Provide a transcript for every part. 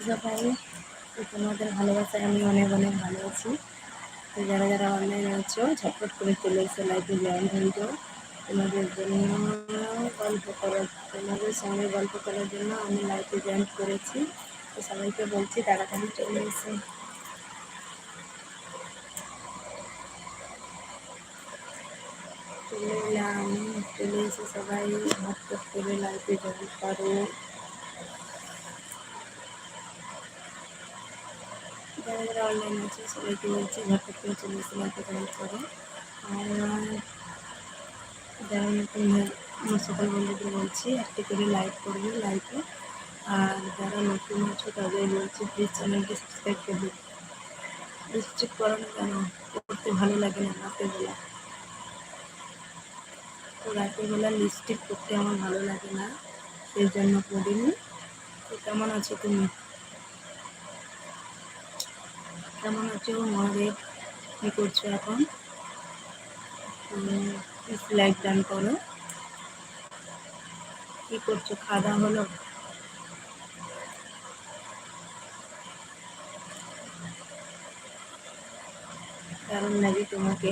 সবাই তো তোমাদের ভালোবাসায় আমি অনেক অনেক ভালো আছি। তো যারা যারা অনলাইনে আছো, ঝটপট করে চলে এসে লাইফে জয়েন হয়ে যাও। তোমাদের জন্য গল্প করার, তোমাদের সঙ্গে গল্প করার জন্য আমি লাইফে জয়েন করেছি। তো সবাইকে বলছি, তাড়াতাড়ি চলে এসে। চলে এলাম, চলে এসে সবাই ঝটপট করে লাইফে জয়েন করো। যারা যারা অনলাইন আছে, সবাইকে বলছি, ঝটপট করে চলে এসে জয়েন করো। আর যারা নতুন সকল বন্ধুদের বলছি, একটি করে লাইক করবে লাইকে আর যারা নতুন আছো, তাদের বলছি প্লিজ চ্যানেলকে সাবস্ক্রাইব করবে রেস্ট্রিক্ট করো না কেন? করতে ভালো লাগে না রাতের তো রাতের বেলা লিপস্টিক করতে আমার ভালো লাগে না, সেই জন্য করিনি তো কেমন আছো তুমি? কেমন আছো মহাদেব? কী করছ এখন? লাইক ডান করো। কি করছ? খাওয়া হলো? কারণ লাগে তোমাকে।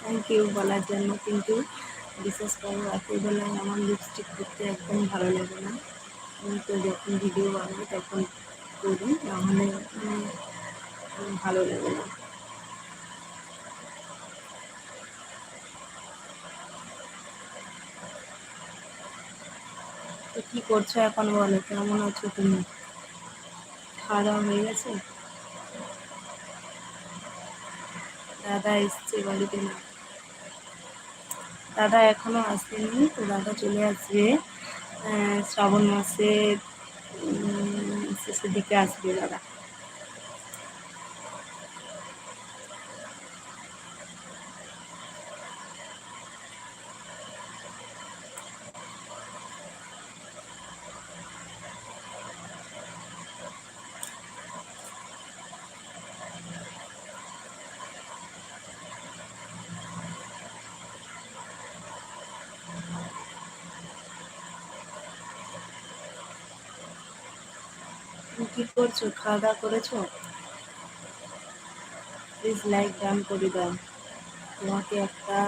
থ্যাংক ইউ বলার জন্য, কিন্তু বিশেষ করে রাতের বেলায় আমার লিপস্টিক করতে একদম ভালো লাগে না। তো যখন ভিডিও বানাই তখন করি নাহলে ভালো লাগে না। তো কী করছ এখন বলো? কেমন আছো তুমি? খাওয়া দাওয়া হয়ে গেছে? দাদা এসছে বাড়িতে না। দাদা এখনও আসেনি, তো দাদা চলে আসবে। শ্রাবণ মাসের শেষের দিকে আসবে দাদা তুমি কি করছ? খাওয়া দাওয়া করেছ? প্লিজ লাইক ডান করে দাও। তোমাকে একটা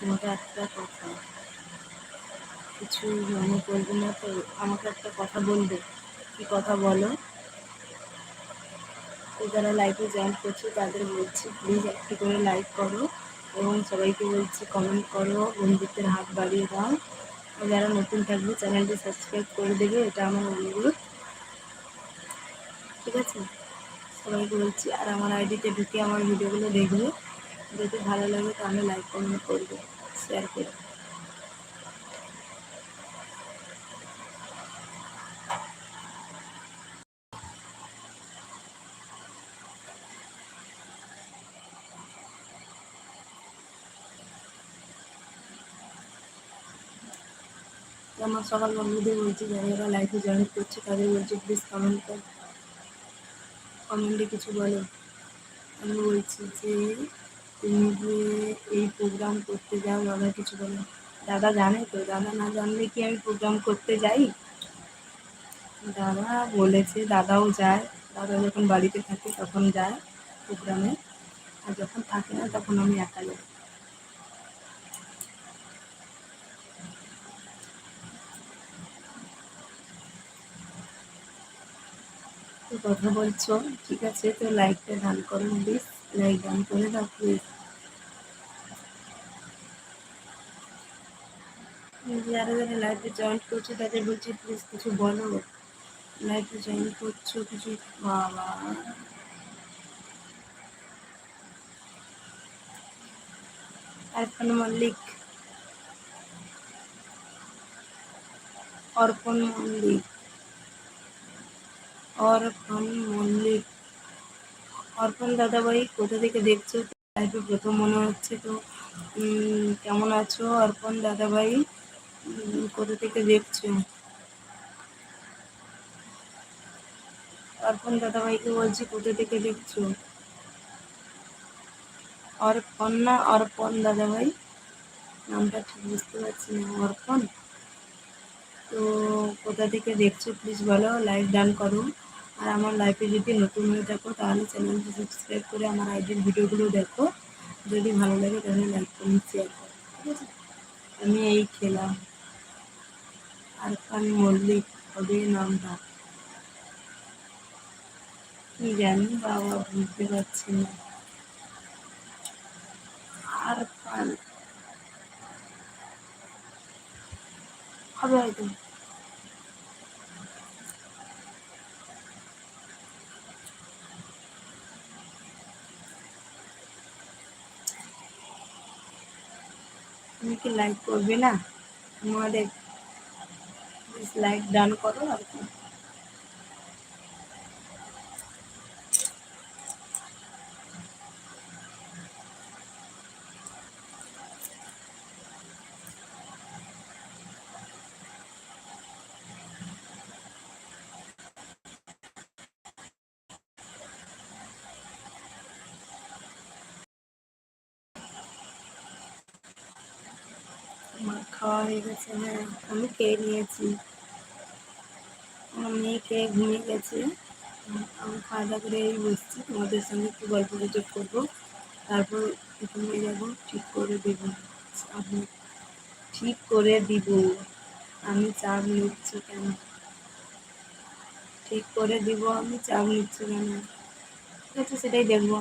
তোমাকে একটা কথা। কিছু মনে করবে না তো, আমাকে একটা কথা বলবে। কি কথা বলো? যারা লাইভে জয়েন করছে, তাদের বলছি প্লিজ একটি করে লাইক করো এবং সবাইকে বলছি কমেন্ট করো, বন্ধুত্বের হাত বাড়িয়ে দাও। যারা নতুন থাকবে চ্যানেলটি সাবস্ক্রাইব করে দেবে, এটা আমার অনুরোধ। ঠিক আছে? সবাইকে বলছি, আর আমার আইডিতে ঢুকে আমার ভিডিওগুলো দেখবে যদি ভালো লাগে তাহলে লাইক কমেন্ট করবে শেয়ার করবে। আমার সকাল বন্ধুদের বলছি, যারা যারা লাইফে জয়েন করছে তাদের বলছি প্লিজ কমেন্ট কর। কমেন্টে কিছু বলো। আমি বলছি যে, তুমি যে এই প্রোগ্রাম করতে যাও দাদা কিছু বলো। দাদা জানে তো, দাদা না জানলে কি আমি প্রোগ্রাম করতে যাই? দাদা বলেছে, দাদাও যায়। দাদা যখন বাড়িতে থাকে, তখন যায় প্রোগ্রামে আর যখন থাকে না, তখন আমি একা যাই। কথা বলছো, ঠিক আছে? তো লাইকটা ডান করো প্লিজ লাইক ডান করে দাও প্লিজ যারা যারা লাইফে জয়েন করছ, তাদের বলছি প্লিজ কিছু বলো। লাইফে জয়েন করছ, কিছু বাবা। অর্পণ মল্লিক। অর্পণ মল্লিক। অর্পণ মল্লিক। অর্পণ দাদাভাই, কোথা থেকে দেখছ? লাইফে প্রথম মনে হচ্ছে তো। কেমন আছো অর্পণ দাদাভাই? কোথা থেকে দেখছ? অর্পণ দাদাভাইকে বলছি, কোথা থেকে দেখছ? অর্পণ না অর্পণ দাদাভাই? নামটা ঠিক বুঝতে পারছি না। অর্পণ? তো কোথা থেকে দেখছ? প্লিজ বলো লাইক ডান করো আর আমার লাইফে যদি নতুন হয়ে থাকো, তাহলে চ্যানেলটি সাবস্ক্রাইব করে আমার আইডির ভিডিওগুলো দেখো। যদি ভালো লাগে, তাহলে লাইক করুন শেয়ার করো। ঠিক আছে? আমি এই খেলাম আর খান মল্লিক, হবে নামটা। কি জানি, বাবা বুঝতে পারছি না। আর খান হবে হয়তো তুমি কি লাইক করবে না? আমাদের লাইক ডান করো আর কি আমার খাওয়া হয়ে গেছে হ্যাঁ আমি খেয়ে নিয়েছি। আমার মেয়ে খেয়ে ঘুমিয়ে গেছে। আমি খাওয়া দাওয়া করে বসছি, তোমাদের সঙ্গে একটু গল্প গুজব করব। তারপর ঘুমিয়ে যাব, ঠিক করে দেবো। আমি ঠিক করে দিব। আমি চাপ নিচ্ছি কেন? ঠিক করে দিব, আমি চাপ নিচ্ছি কেন? ঠিক আছে, সেটাই দেখব।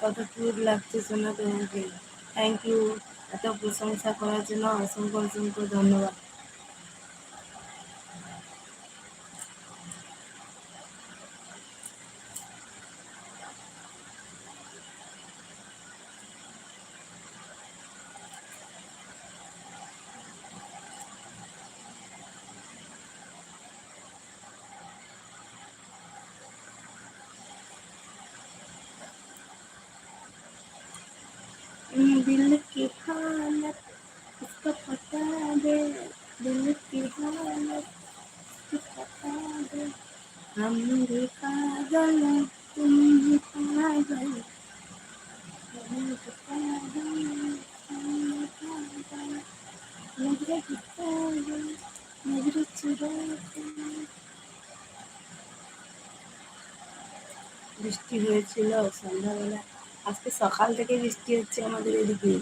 কত কিউট লাগছে শোনা তোমাকে? থ্যাংক ইউ এত প্রশংসা করার জন্য অসংখ্য অসংখ্য ধন্যবাদ। दिल की हालत इसको पता दे दिल की हालत इसको पता दे हम भी पागल तुम भी पागल हम भी पागल हम भी पागल नजरे की पागल नजरे चुरा বৃষ্টি হয়েছিল সন্ধ্যাবেলা আজকে সকাল থেকে বৃষ্টি হচ্ছে আমাদের এদিকে।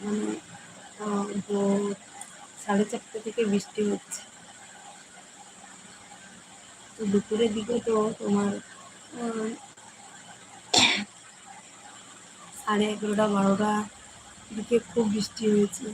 মানে সাড়ে চারটে থেকে বৃষ্টি হচ্ছে। তো দুপুরের দিকে তো তোমার সাড়ে এগারোটা বারোটা দিকে খুব বৃষ্টি হয়েছে।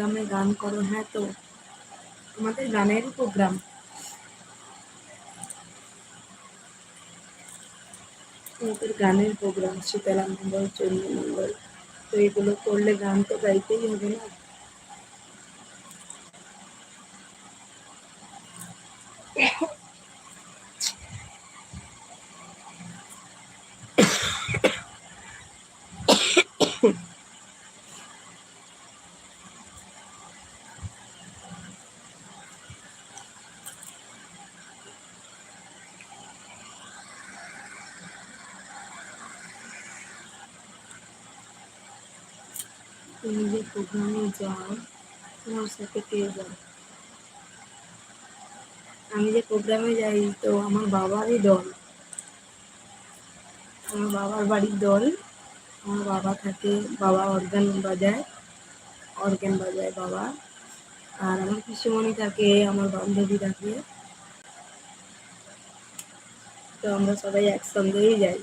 প্রোগ্রামে গান করো হ্যাঁ তো? তোমাদের গানের প্রোগ্রাম তোমাদের গানের প্রোগ্রাম শীতলা মঙ্গল চন্ডী মঙ্গল তো এগুলো করলে গান তো গাইতেই হবে না? Yeah. প্রোগ্রামে যাও, তোমার সাথে কে যাও আমি যে প্রোগ্রামে যাই তো আমার বাবারই দল। আমার বাবার বাড়ির দল। আমার বাবা থাকে, বাবা অর্গান বাজায় অর্গান বাজায় বাবা। আর আমার পিসুমণি থাকে, আমার বান্ধবী থাকে। তো আমরা সবাই একসঙ্গেই যাই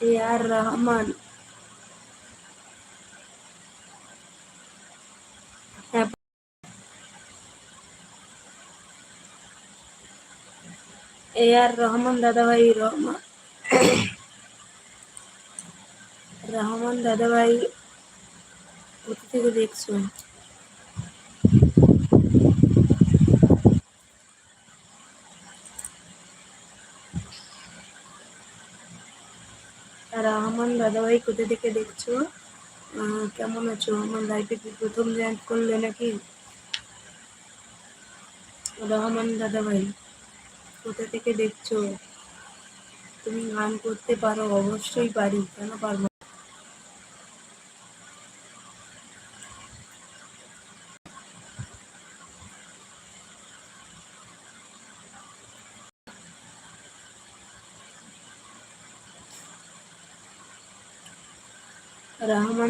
এ আর রহমান এ আর রহমান দাদাভাই রহমান। রহমান দাদাভাই কোথা থেকে দেখছ রহমান দাদাভাই, কোথা থেকে দেখছ? কেমন আছো? আমার লাইফে কি প্রথম জয়েন করলে নাকি? রহমান দাদাভাই, কোথা থেকে দেখছ? তুমি গান করতে পারো, অবশ্যই পারি, কেন পারব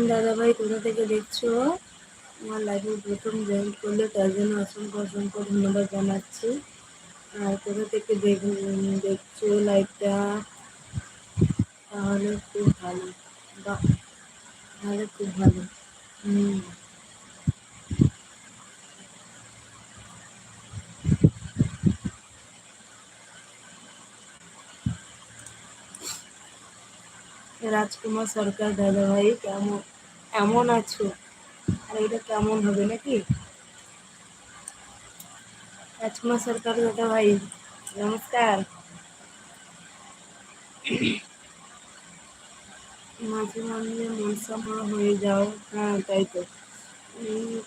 রহমান দাদাভাই, কোথা থেকে দেখছ? আমার লাইফে প্রথম জয়েন করলে তার জন্য অসংখ্য অসংখ্য ধন্যবাদ জানাচ্ছি। আর কোথা থেকে দেখ দেখছ লাইভটা তাহলে খুব ভালো। বা তাহলে খুব ভালো। হুম। রাজকুমার সরকার দাদা ভাই কেমন, এমন আছো? আর এটা কেমন হবে নাকি? রাজকুমার সরকার দাদা ভাই নমস্কার। মাঝে মাঝে মনসামা হয়ে যাও। হ্যাঁ তাই তো।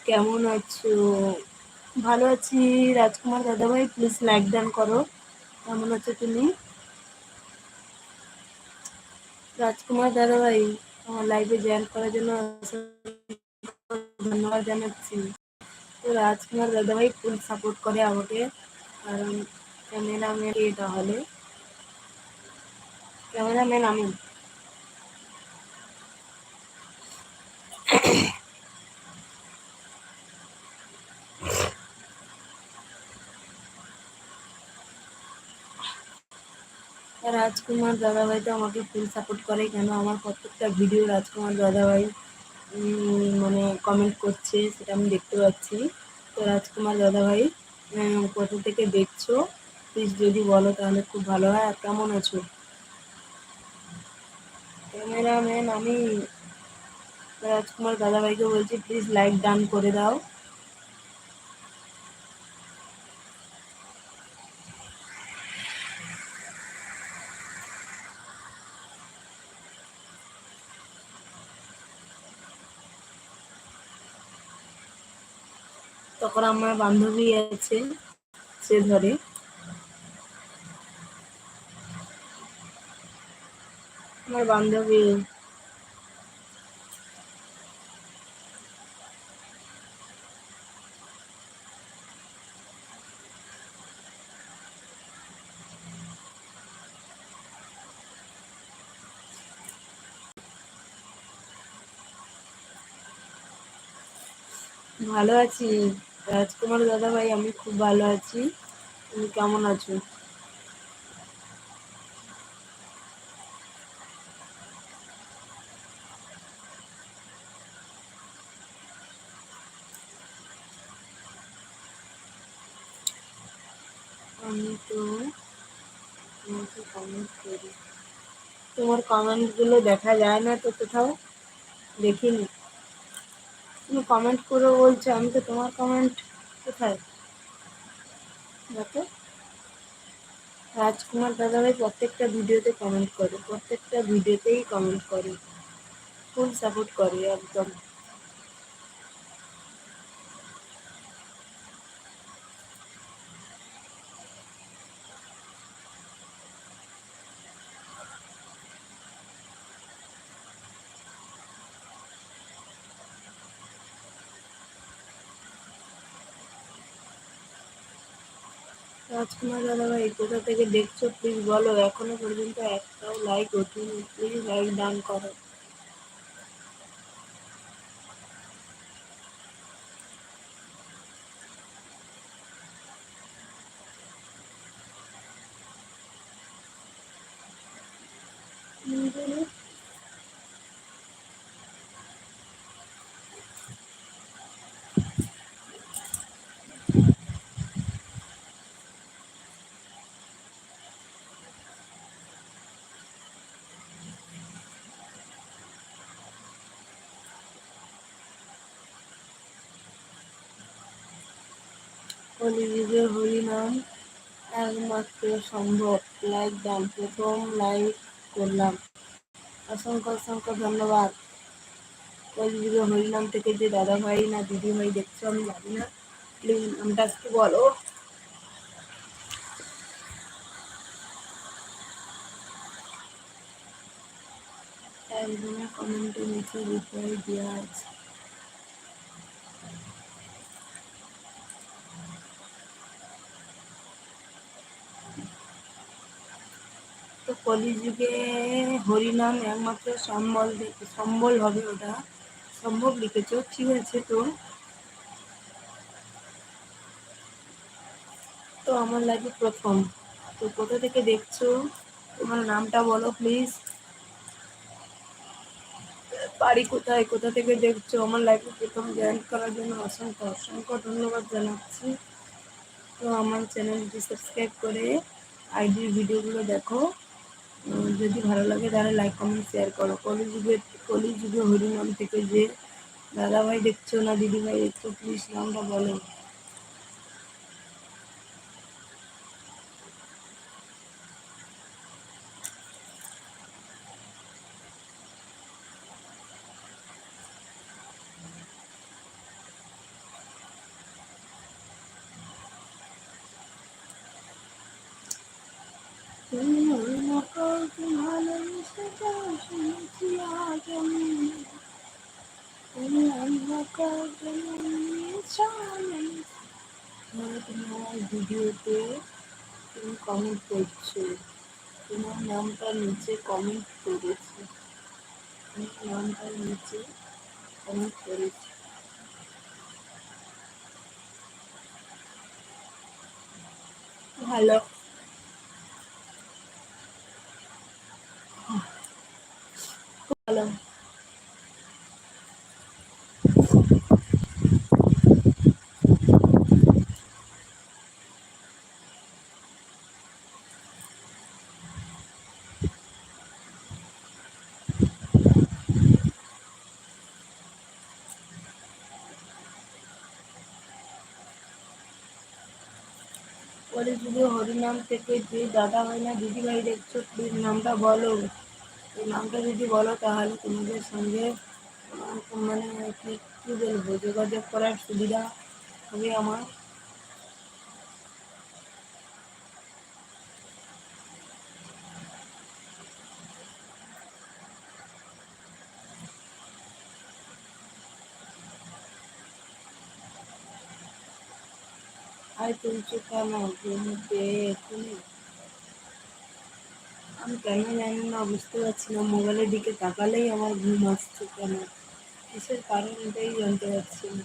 কেমন আছো? ভালো আছি। রাজকুমার, দাদাভাই প্লিজ লাইক ডান করো। কেমন আছো তুমি? রাজকুমার দাদাভাই আমার লাইভে জয়েন করার জন্য ধন্যবাদ জানাচ্ছি। তো রাজকুমার দাদাভাই ফুল সাপোর্ট করে আমাকে, কারণ ক্যামেরাম্যান এটা হলে। ক্যামেরাম্যান আমি। রাজকুমার দাদাভাই তো আমাকে ফুল সাপোর্ট করে, কেন আমার প্রত্যেকটা ভিডিও রাজকুমার দাদাভাই মানে কমেন্ট করছে, সেটা আমি দেখতে পাচ্ছি। তো রাজকুমার দাদাভাই কোথা থেকে দেখছ? প্লিজ যদি বলো তাহলে খুব ভালো হয়, আর কেমন আছো? ক্যামেরাম্যান আমি রাজকুমার দাদাভাইকে বলছি প্লিজ লাইক ডান করে দাও। তখন আমার বান্ধবী আছে সে ধরে। আমার বান্ধবী। ভালো আছি। রাজকুমার দাদা ভাই আমি খুব ভালো আছি। তুমি কেমন আছো? আমি তো তোমাকে কমেন্ট করি। তোমার কমেন্টগুলো দেখা যায় না তো কোথাও, দেখিনি। তুমি কমেন্ট করে বলছো, আমি তো তোমার কমেন্ট কোথায়? দেখো। রাজকুমার দাদাভাই প্রত্যেকটা ভিডিওতে কমেন্ট করে, প্রত্যেকটা ভিডিওতেই কমেন্ট করে। ফুল সাপোর্ট করে একদম। রাজকুমার দাদাভাই, কোথা থেকে দেখছ? প্লিজ বলো। এখনও পর্যন্ত একটাও লাইক ওঠেনি। প্লিজ লাইক দান করো। কলিযুগে হরিনাম একমাত্র সম্ভব। লাইক দান প্রথম লাইক করলাম। অসংখ্য অসংখ্য ধন্যবাদ। কলিযুগে হরিনাম থেকে যে দাদা ভাই না দিদি ভাই দেখছ, আমি জানি না। প্লিজ নামটা একটু বলো। একজনের কমেন্টের নিচে রিপ্লাই দেওয়া আছে। কলিযুগে হরিনাম একমাত্র সম্বল সম্বল হবে ওটা। সম্ভব লিখেছ, ঠিক আছে তো? তো আমার লাগে প্রথম। তো কোথা থেকে দেখছ? তোমার নামটা বলো প্লিজ বাড়ি কোথায়? কোথা থেকে দেখছ? আমার লাইফে প্রথম জয়েন করার জন্য অসংখ্য অসংখ্য ধন্যবাদ জানাচ্ছি। তো আমার চ্যানেলটি সাবস্ক্রাইব করে আইডির ভিডিওগুলো দেখো। যদি ভালো লাগে তাহলে লাইক কমেন্ট শেয়ার করো। কলিযুগে কলিযুগে হরিনাম থেকে যে দাদাভাই দেখছ না, দিদিভাই দেখছ প্লিজ নামটা বলো। তোমার ভিডিওতে তুমি কমেন্ট করছ তোমার নামটা নিচে কমেন্ট করেছে তোমার নামটা নিচে কমেন্ট করেছে ভালো ভালো পরে যদি হরিনাম থেকে যে দাদা হয় না দিদি ভাই দেখছ প্লিজ নামটা বলো এই নামটা যদি বলো তাহলে তোমাদের সঙ্গে মানে কি কী বলব? যোগাযোগ করার সুবিধা হবে আমার। আর তুলছো কেন ঘুমতে এখনই আমি কেন জানি না, বুঝতে পারছি না। মোবাইলের দিকে তাকালেই আমার ঘুম আসছে কেন? কিসের কারণ এটাই জানতে পারছি না।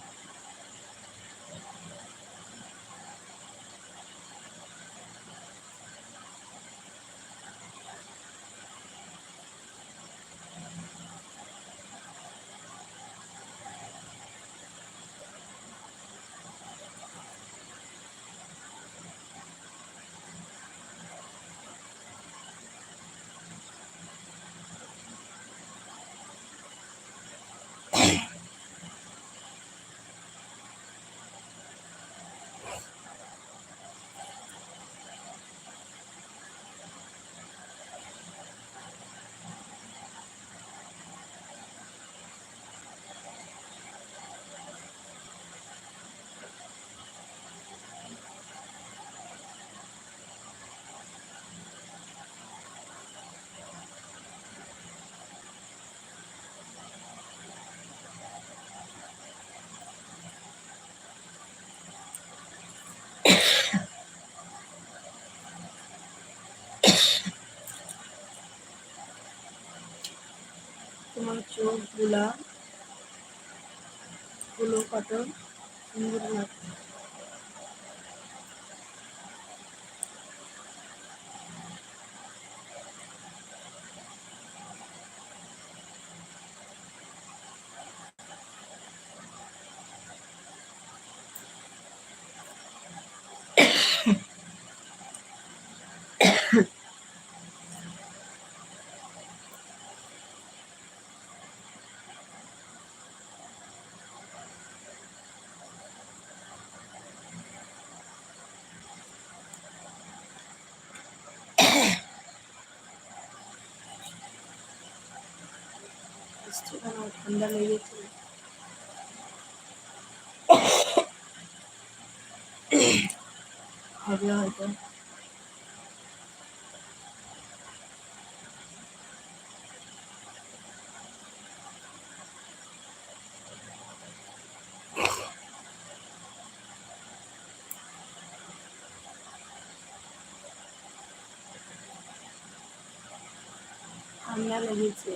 ফুলা ফুলো কত সুন্দর লাগছে ঠান্ডা লেগেছে হবে হয়তো। ঠান্ডা লেগেছে।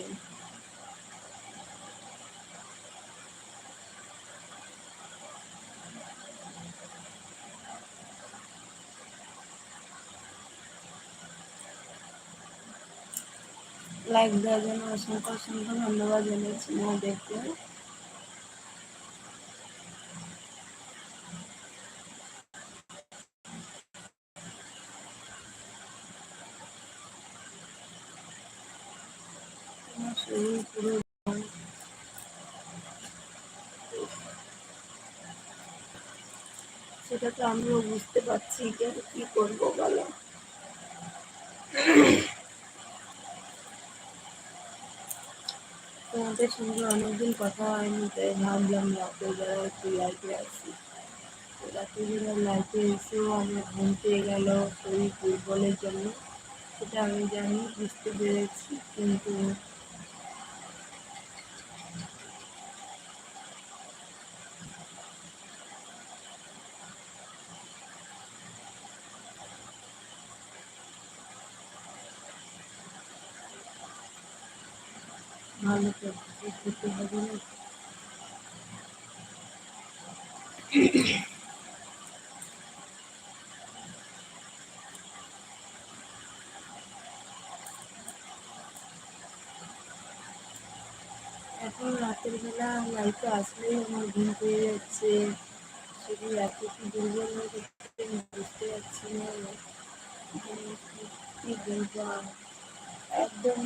লাইক দেওয়ার জন্য অসংখ্য অসংখ্য ধন্যবাদ জানিয়েছি দেখতে সেটা তো আমিও বুঝতে পারছি কি করব বলো। তোমাদের সঙ্গে অনেকদিন কথা হয়নি, তাই ভাবলাম রাতে যারা একটু লাইফে আসি। রাতে যারা লাইটে এসেও আমার ঘুম পেয়ে গেল শরীর দুর্বলের জন্য। সেটা আমি জানি, বুঝতে পেরেছি, কিন্তু ভালো খেতে হবে না। এখন রাতের বেলা লাইটে আসলেই আমার ঘুম পেয়ে যাচ্ছে। শুধু এত কি দুর্বল হয়ে যাচ্ছে বুঝতে পারছি না। কি বলব একদম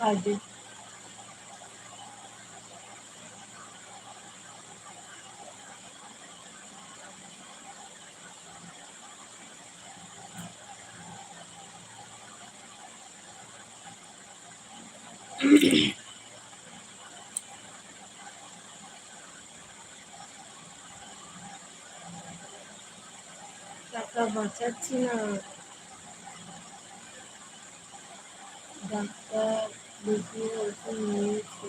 ভালো টাকা বাঁচাচ্ছি না। ডাক্তার দেখিয়ে ওষুধ নিয়েছি।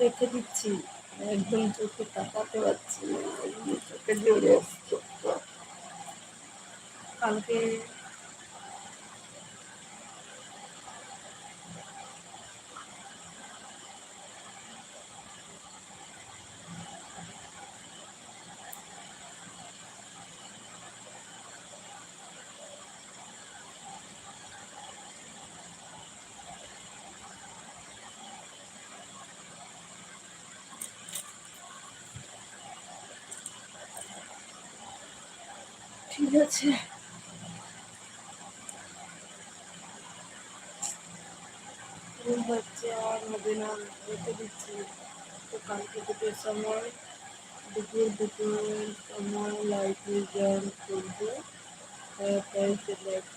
রেখে দিচ্ছি। একদম চোখে তাকাতে পারছি না। চোখে জোরে কালকে ঠিক আছে। হচ্ছে আর হবে না দিচ্ছি। কালকে দুটোর সময় দুপুর দুটোর সময় লাইফে জয়েন করব। তাই সিলেক্ট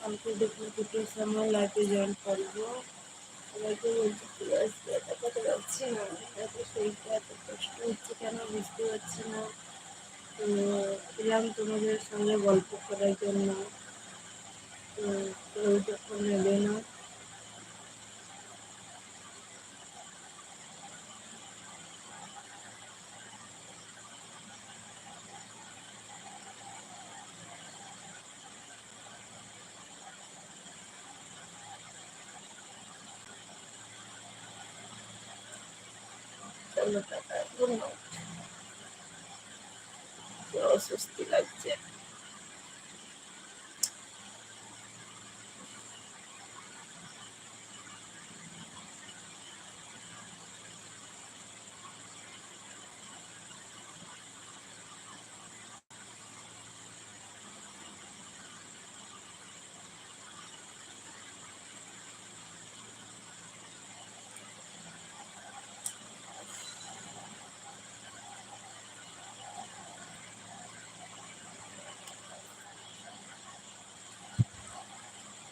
কালকে দুপুর দুটোর সময় লাইফে জয়েন করব। সবাইকে বলছি কথা যাচ্ছে না। এত শরীরটা এত কষ্ট হচ্ছে কেন? বুঝতে পারছি না। তো এলাম তোমাদের সঙ্গে গল্প করার জন্য। তো কেউ যখন নেবে না চলো টাটা গুড অস্বস্তি লাগছে।